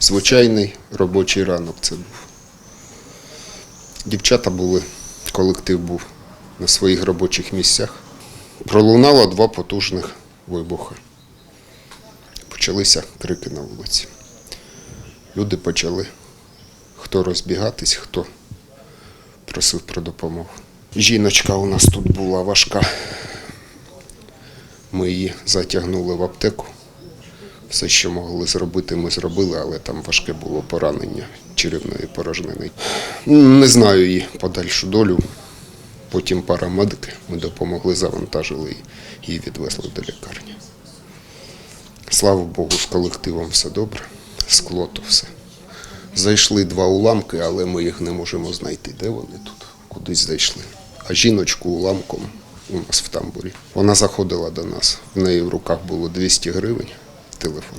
Звичайний робочий ранок це був. Дівчата були, колектив був на своїх робочих місцях. Пролунало два потужних вибухи. Почалися крики на вулиці. Люди почали хто розбігатись, хто просив про допомогу. Жіночка у нас тут була важка. Ми її затягнули в аптеку. Все, що могли зробити, ми зробили, але там важке було поранення черевної порожнини. Не знаю її подальшу долю. Потім парамедики ми допомогли, завантажили її, її відвезли до лікарні. Слава Богу, з колективом все добре, скло то все. Зайшли два уламки, але ми їх не можемо знайти. Де вони тут? Кудись зайшли. А жіночку уламком у нас в тамбурі. Вона заходила до нас. В неї в руках було 200 гривень, телефон.